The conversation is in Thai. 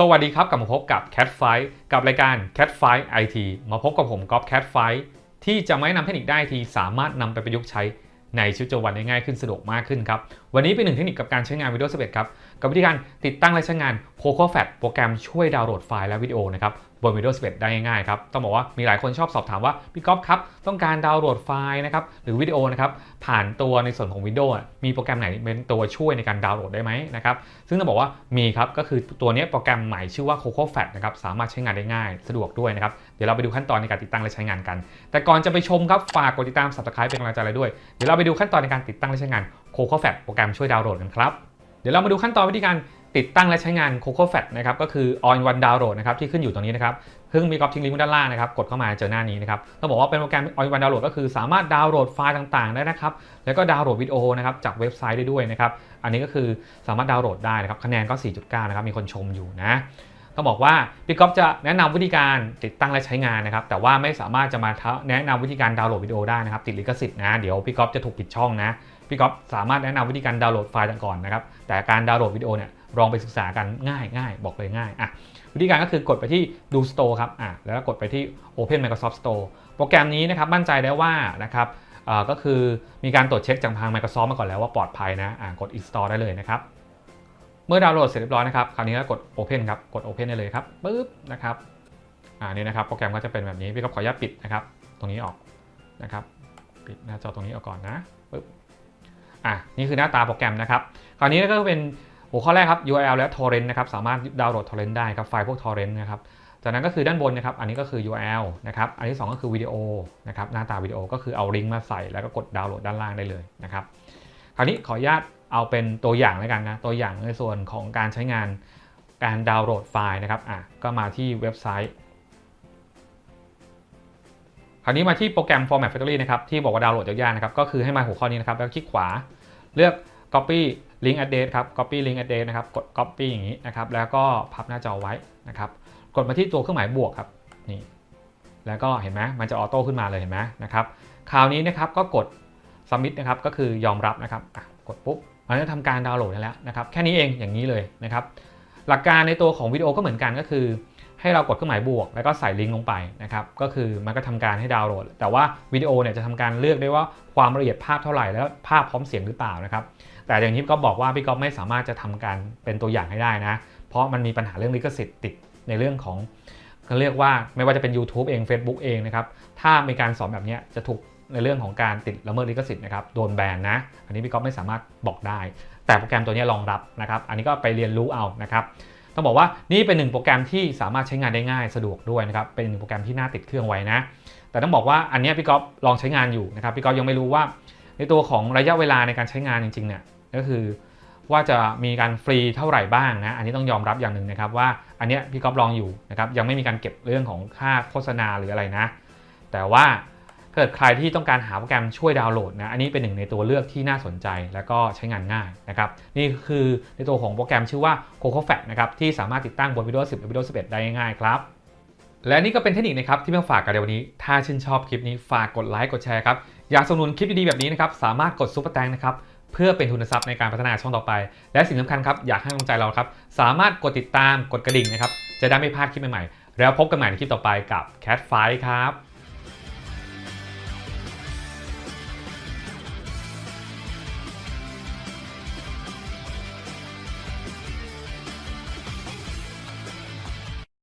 สวัสดีครับกลับมาพบกับ Cat Fight กับรายการ Cat Fight IT มาพบกับผมก๊อฟ Cat Fight ที่จะไม่นำเทคนิคได้ทีสามารถนำไปประยุกต์ใช้ในชีวิตประจำวันได้ง่ายขึ้นสะดวกมากขึ้นครับ วันนี้เป็นหนึ่งเทคนิคกับการใช้งาน Windows 11 ครับ กับวิธีการติดตั้งและใช้งาน p o c o Fat โปรแกรมช่วยดาวน์โหลดไฟล์และวิดีโอนะครับ บน Windows 11 ได้ง่ายๆครับ ต้องบอกว่ามีหลายคนชอบสอบถามว่าพี่ก๊อฟครับ ต้องการดาวน์โหลดไฟล์นะครับหรือวิดีโอนะครับผ่านตัวในส่วนของ Windows อมีโปรแกรมไหนเป็นตัวช่วยในการดาวน์โหลดได้ไหมนะครับซึ่งต้องบอกว่ามีครับก็คือตัวนี้โปรแกรมใหม่ชื่อว่า Coco Fat นะครับสามารถใช้งานได้ง่ายสะดวกด้วยนะครับเดี๋ยวเราไปดูขั้นตอนในการติดตั้งและใช้งานกัน แต่ก่อนจะไปชมครับฝากกดติดตาม Subscribe เป็นกำลังใจเลยด้วยเดี๋ยวเราไปดูขั้นตอนในการติดตั้งและใช้งาน Coco Fat โปรแกรมช่วยดาวน์โหลดกันครับเดี๋ยวเรามาดูขั้นตอนวิธีการ ติดตั้งและใช้งาน Coco Fat นะครับก็คือ All in One Download นะครับที่ขึ้นอยู่ตรงนี้นะครับซึ่งมีกรอบทิ้งลิงก์ด้านล่างนะครับกดเข้ามาเจอหน้านี้นะครับต้องบอกว่าเป็นโปรแกรม All in One Download ก็คือสามารถดาวน์โหลดไฟล์ต่างๆ ได้นะครับแล้วก็ดาวน์โหลดวิดีโอนะครับจากเว็บไซต์ได้ด้วยนะครับอันนี้ก็คือสามารถดาวน์โหลดได้นะครับคะแนนก็ 4.9 นะครับมีคนชมอยู่นะต้องบอกว่าพี่ก๊อฟจะแนะนำวิธีการติดตั้งและใช้งานนะครับแต่ว่าไม่สามารถจะมาแนะนำวิธีการดาวน์โหลดวิดีโอได้นะครับติดลิขสิทธิ์นะเดี๋ยวพี่ก๊อฟจะถูกปิดช่องนะพี่ก๊อฟสามารถแนะนำวิธีการดาวน์โหลดไฟล์ก่อนนะครับแต่การดาวน์โหลดวิดีโอเนี่ย ลองไปศึกษากันง่ายง่ายบอกเลยง่ายอะวิธีการก็คือกดไปที่ดู Store ครับอะแล้วก็กดไปที่ Open Microsoft Store โปรแกรมนี้นะครับมั่นใจได้ว่านะครับก็คือมีการตรวจเช็คจากทาง Microsoft มาก่อนแล้วว่าปลอดภัยนะอะกด install ได้เลยนะครับ เมื่อดาวน์โหลดเสร็จเรียบร้อยนะครับ คราวนี้ก็กด Open ครับ กด Open ได้เลยครับปึ๊บนะครับอ่านี่นะครับ โปรแกรมก็จะเป็นแบบนี้ พี่ก็ขออนุญาตปิดนะครับ ตรงนี้ออกนะครับ ปิดหน้าจอตรงนี้ออกก่อนนะปึ๊บอะนี่คือหน้าตาโปรแกรมนะครับ คราวนี้ก็เป็น หัวข้อแรกครับ URL และ torrent นะครับ สามารถดาวน์โหลด torrent ได้ครับ ไฟล์พวก torrent นะครับ จากนั้นก็คือด้านบนนะครับ อันนี้ก็คือ URL นะครับ อันที่ 2 ก็คือวิดีโอนะครับ หน้าตาวิดีโอก็คือเอาลิงก์มาใส่แล้วก็กดดาวน์โหลดด้านล่างได้เลยนะครับ คราวนี้ขออนุญาตเอาเป็นตัวอย่างแล้วกันนะ ตัวอย่างในส่วนของการใช้งานการดาวน์โหลดไฟล์นะครับ อะ ก็มาที่เว็บไซต์ คราวนี้มาที่โปรแกรม Format Factory นะครับ ที่บอกว่าดาวน์โหลดยากๆนะครับ ก็คือให้มาหัวข้อนี้นะครับ แล้วคลิกขวา เลือก Copy Link Address ครับ Copy Link Address นะครับ กด Copy อย่างนี้นะครับ แล้วก็พับหน้าจอไว้นะครับ กดมาที่ตัวเครื่องหมายบวกครับ นี่ แล้วก็เห็นไหมมันจะออโต้ขึ้นมาเลยเห็นไหมนะครับ คราวนี้นะครับก็กด Submit นะครับ ก็คือยอมรับนะครับ กดปุ๊บ มันจะทำการดาวน์โหลดแล้วนะครับ แค่นี้เอง อย่างนี้เลยนะครับ หลักการในตัวของวิดีโอก็เหมือนกันก็คือ ให้เรากดเครื่องหมายบวก แล้วก็ใส่ลิงก์ลงไปนะครับ ก็คือมันก็ทำการให้ดาวน์โหลด แต่ว่าวิดีโอเนี่ยจะทำการเลือกได้ว่าความละเอียดภาพเท่าไหร่ แล้วภาพพร้อมเสียงหรือเปล่านะครับ แต่อย่างที่ก็บอกว่าพี่ก๊อฟไม่สามารถจะทำการเป็นตัวอย่างให้ได้นะ เพราะมันมีปัญหาเรื่องลิขสิทธิ์ติดในเรื่องของเขาเรียกว่าไม่ว่าจะเป็น YouTube เอง Facebook เองนะครับถ้ามีการสอนแบบนี้จะถูกในเรื่องของการติดละเมิดลิขสิทธิ์นะครับโดนแบนนะ อันนี้พี่ก๊อฟไม่สามารถบอกได้ แต่โปรแกรมตัวนี้รองรับนะครับ อันนี้ก็ไปเรียนรู้เอานะครับต้องบอกว่านี่เป็นหนึ่งโปรแกรมที่สามารถใช้งานได้ง่ายสะดวกด้วยนะครับเป็นหนึ่งโปรแกรมที่น่าติดเครื่องไว้นะ แต่ต้องบอกว่าอันนี้พี่ก๊อฟลองใช้งานอยู่นะครับพี่ก๊อฟยังไม่รู้ว่า ในตัวของระยะเวลาในการใช้งานจริงๆเนี่ย ก็คือว่าจะมีการฟรีเท่าไหร่บ้างนะ อันนี้ต้องยอมรับอย่างหนึ่งนะครับว่าอันเนี้ยพี่ก๊อฟลองอยู่นะครับยังไม่มีการเก็บเรื่องของค่าโฆษณาหรืออะไรนะ แต่ว่าเกิดใครที่ต้องการหาโปรแกรมช่วยดาวน์โหลดนะอันนี้เป็นหนึ่งในตัวเลือกที่น่าสนใจแล้วก็ใช้งานง่ายนะครับนี่คือในตัวของโปรแกรมชื่อว่า Coco Fat นะครับที่สามารถติดตั้งบน Windows 10และ Windows 11 ได้ง่ายครับและนี่ก็เป็นเทคนิคนะครับที่เพิ่งฝากกันในวันนี้ ถ้าชื่นชอบคลิปนี้ฝากกดไลค์กดแชร์ครับอยากสนับสนุนคลิปดีๆแบบนี้นะครับสามารถกดซุปเปอร์แตงนะครับ เพื่อเป็นทุนทรัพย์ในการพัฒนาช่องต่อไป และสิ่งสำคัญครับอยากให้กำลังใจเราครับสามารถกดติดตามกดกระดิ่งนะครับจะได้ไม่พลาดคลิปใหม่ๆแล้วพบกันใหม่ในคลิปต่อไปกับ Cat f i ครับ